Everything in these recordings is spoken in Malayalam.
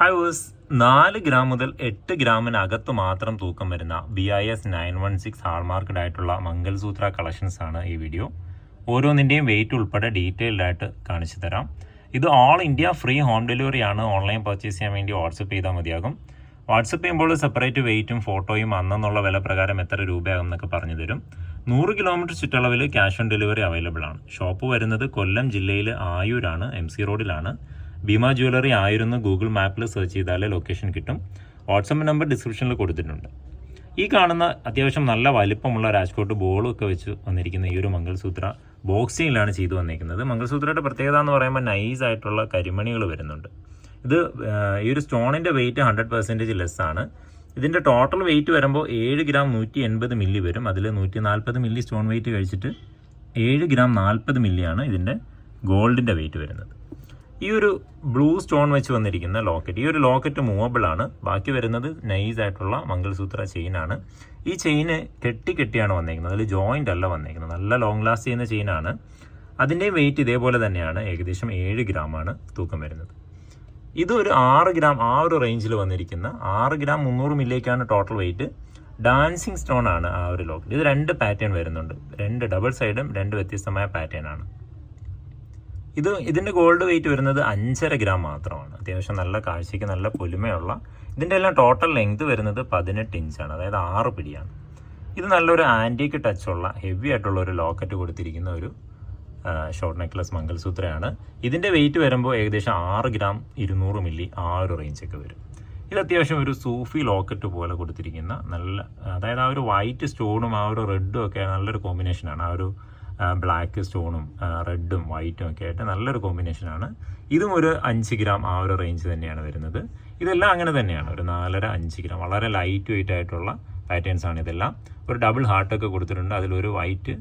ഹായ് വേഴ്സ് നാല് ഗ്രാം മുതൽ എട്ട് ഗ്രാമിനകത്ത് മാത്രം തൂക്കം വരുന്ന B I S nine one six hallmarked ആയിട്ടുള്ള മംഗൽസൂത്ര കളക്ഷൻസ് ആണ് ഈ വീഡിയോ ഓരോന്നിന്റെയും വെയിറ്റ് ഉൾപ്പെടെ ഡീറ്റെയിൽഡ് ആയിട്ട് കാണിച്ചു തരാം. ഇത് all India free home delivery ആണ്. ഓൺലൈൻ പർച്ചേസ് ചെയ്യാൻ വേണ്ടി വാട്സപ്പ് ചെയ്താൽ മതിയാകും. വാട്സപ്പ് ചെയ്യുമ്പോൾ സെപ്പറേറ്റ് വെയിറ്റും ഫോട്ടോയും അന്നെന്നുള്ള വില പ്രകാരം എത്ര രൂപയാകും എന്നൊക്കെ പറഞ്ഞു തരും. നൂറ് കിലോമീറ്റർ ചുറ്റളവിൽ ക്യാഷ് ഓൺ ഡെലിവറി അവൈലബിൾ ആണ്. ഷോപ്പ് വരുന്നത് കൊല്ലം ജില്ലയിൽ ആയൂരാണ് എം സി റോഡിലാണ് ഭീമ ജ്വല്ലറി ആയിരുന്ന ഗൂഗിൾ മാപ്പിൽ സെർച്ച് ചെയ്താൽ ലൊക്കേഷൻ കിട്ടും. വാട്സപ്പ് നമ്പർ ഡിസ്ക്രിപ്ഷനിൽ കൊടുത്തിട്ടുണ്ട്. ഈ കാണുന്ന അത്യാവശ്യം നല്ല വലിപ്പമുള്ള രാജ്കോട്ട് ബോളൊക്കെ വെച്ച് വന്നിരിക്കുന്ന ഈ ഒരു മംഗൾസൂത്ര ബോക്സിങ്ങിലാണ് ചെയ്തു വന്നിരിക്കുന്നത് മംഗൾസൂത്രയുടെ പ്രത്യേകത എന്ന് പറയുമ്പോൾ നൈസ് ആയിട്ടുള്ള കരിമണികൾ വരുന്നുണ്ട്. ഇത് ഈ ഒരു സ്റ്റോണിന്റെ വെയിറ്റ് ഹൺഡ്രഡ് പെർസെന്റേജ് ലെസ് ആണ്. ഇതിന്റെ ടോട്ടൽ വെയിറ്റ് വരുമ്പോൾ ഏഴ് ഗ്രാം നൂറ്റി എൺപത് മില്ലി വരും. അതിൽ നൂറ്റി നാൽപ്പത് മില്ലി സ്റ്റോൺ വെയിറ്റ് കഴിച്ചിട്ട് ഏഴ് ഗ്രാം നാൽപ്പത് മില്ലിയാണ് ഇതിന്റെ ഗോൾഡിന്റെ വെയിറ്റ് വരുന്നത്. ഈ ഒരു ബ്ലൂ സ്റ്റോൺ വെച്ച് വന്നിരിക്കുന്ന ലോക്കറ്റ് ഈ ഒരു ലോക്കറ്റ് മൂവബിൾ ആണ്. ബാക്കി വരുന്നത് നൈസ് ആയിട്ടുള്ള മംഗൾസൂത്ര ചെയിൻ ആണ്. ഈ ചെയിന് കെട്ടി കെട്ടിയാണ് വന്നിരിക്കുന്നത് അതിൽ ജോയിന്റ് അല്ല വന്നിരിക്കുന്നത് നല്ല ലോങ് ലാസ്റ്റ് ചെയ്യുന്ന ചെയിനാണ് അതിന്റെയും വെയിറ്റ് ഇതേപോലെ തന്നെയാണ്. ഏകദേശം ഏഴ് ആണ് തൂക്കം വരുന്നത്. ഇത് ഒരു ആറ് ഗ്രാം ആ ഒരു റേഞ്ചിൽ വന്നിരിക്കുന്ന ആറ് ഗ്രാം മുന്നൂറ് മില്ലിലേക്കാണ് ടോട്ടൽ വെയിറ്റ് ഡാൻസിങ് സ്റ്റോൺ ആണ് ആ ഒരു ലോക്കറ്റ് ഇത് രണ്ട് പാറ്റേൺ വരുന്നുണ്ട്. രണ്ട് ഡബിൾ സൈഡും രണ്ട് വ്യത്യസ്തമായ പാറ്റേൺ ആണ്. ഇത് ഇതിന്റെ ഗോൾഡ് വെയിറ്റ് വരുന്നത് അഞ്ചര ഗ്രാം മാത്രമാണ്. അത്യാവശ്യം നല്ല കാഴ്ചയ്ക്ക് നല്ല പൊലിമയുള്ള. ഇതിന്റെ എല്ലാം ടോട്ടൽ ലെങ്ത് വരുന്നത് പതിനെട്ട് ഇഞ്ചാണ് അതായത് ആറ് പിടിയാണ്. ഇത് നല്ലൊരു ആന്റീക്ക് ടച്ചുള്ള ഹെവി ആയിട്ടുള്ള ഒരു ലോക്കറ്റ് കൊടുത്തിരിക്കുന്ന ഒരു ഷോർട്ട് നെക്ലസ് മംഗൾസൂത്രയാണ്. ഇതിന്റെ വെയിറ്റ് വരുമ്പോൾ ഏകദേശം ആറ് ഗ്രാം ഇരുന്നൂറ് മില്ലി ആ ഒരു റേഞ്ചൊക്കെ വരും. ഇത് അത്യാവശ്യം ഒരു സൂഫി ലോക്കറ്റ് പോലെ കൊടുത്തിരിക്കുന്ന നല്ല അതായത് ആ ഒരു വൈറ്റ് സ്റ്റോണും ആ ഒരു റെഡും ഒക്കെ നല്ലൊരു കോമ്പിനേഷനാണ് ആ ഒരു ബ്ലാക്ക് സ്റ്റോണും റെഡും വൈറ്റും ഒക്കെ ആയിട്ട് നല്ലൊരു കോമ്പിനേഷനാണ് ഇതും ഒരു അഞ്ച് ഗ്രാം ആ ഒരു റേഞ്ച് തന്നെയാണ് വരുന്നത്. ഇതെല്ലാം അങ്ങനെ തന്നെയാണ്. ഒരു നാലര അഞ്ച് ഗ്രാം വളരെ ലൈറ്റ് വെയിറ്റ് ആയിട്ടുള്ള പാറ്റേൺസ് ആണ് ഇതെല്ലാം. ഒരു ഡബിൾ ഹാർട്ടൊക്കെ കൊടുത്തിട്ടുണ്ട്. അതിലൊരു വൈറ്റ്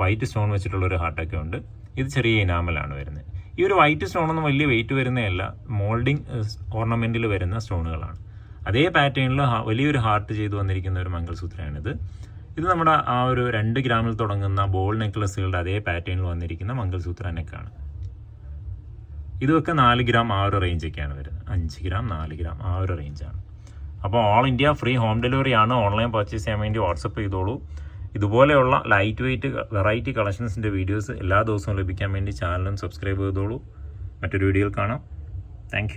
വൈറ്റ് സ്റ്റോൺ വെച്ചിട്ടുള്ള ഒരു ഹാർട്ടൊക്കെ ഉണ്ട്. ഇത് ചെറിയ ഇനാമലാണ് വരുന്നത്. ഈ ഒരു വൈറ്റ് സ്റ്റോണൊന്നും വലിയ വെയിറ്റ് വരുന്നതല്ല. മോൾഡിങ് ഓർണമെന്റിൽ വരുന്ന സ്റ്റോണുകളാണ് അതേ പാറ്റേണിൽ വലിയൊരു ഹാർട്ട് ചെയ്തു വന്നിരിക്കുന്ന ഒരു മംഗൾസൂത്രയാണിത് ഇത് നമ്മുടെ ആ ഒരു രണ്ട് ഗ്രാമിൽ തുടങ്ങുന്ന ബോൾ നെക്ലസുകളുടെ അതേ പാറ്റേണിൽ വന്നിരിക്കുന്ന മംഗൾസൂത്ര നെക്കാണ് ഇതൊക്കെ നാല് ഗ്രാം ആ ഒരു റേഞ്ചൊക്കെയാണ് വരുന്നത്. അഞ്ച് ഗ്രാം നാല് ഗ്രാം ആ ഒരു റേഞ്ചാണ് അപ്പോൾ all India free home delivery ആണ് ഓൺലൈൻ പർച്ചേസ് ചെയ്യാൻ വേണ്ടി വാട്സപ്പ് ചെയ്തോളൂ. ഇതുപോലെയുള്ള ലൈറ്റ് വെയിറ്റ് വെറൈറ്റി കളക്ഷൻസിന്റെ വീഡിയോസ് എല്ലാ ദിവസവും ലഭിക്കാൻ വേണ്ടി ചാനലും സബ്സ്ക്രൈബ് ചെയ്തോളൂ. മറ്റൊരു വീഡിയോയിൽ കാണാം. താങ്ക്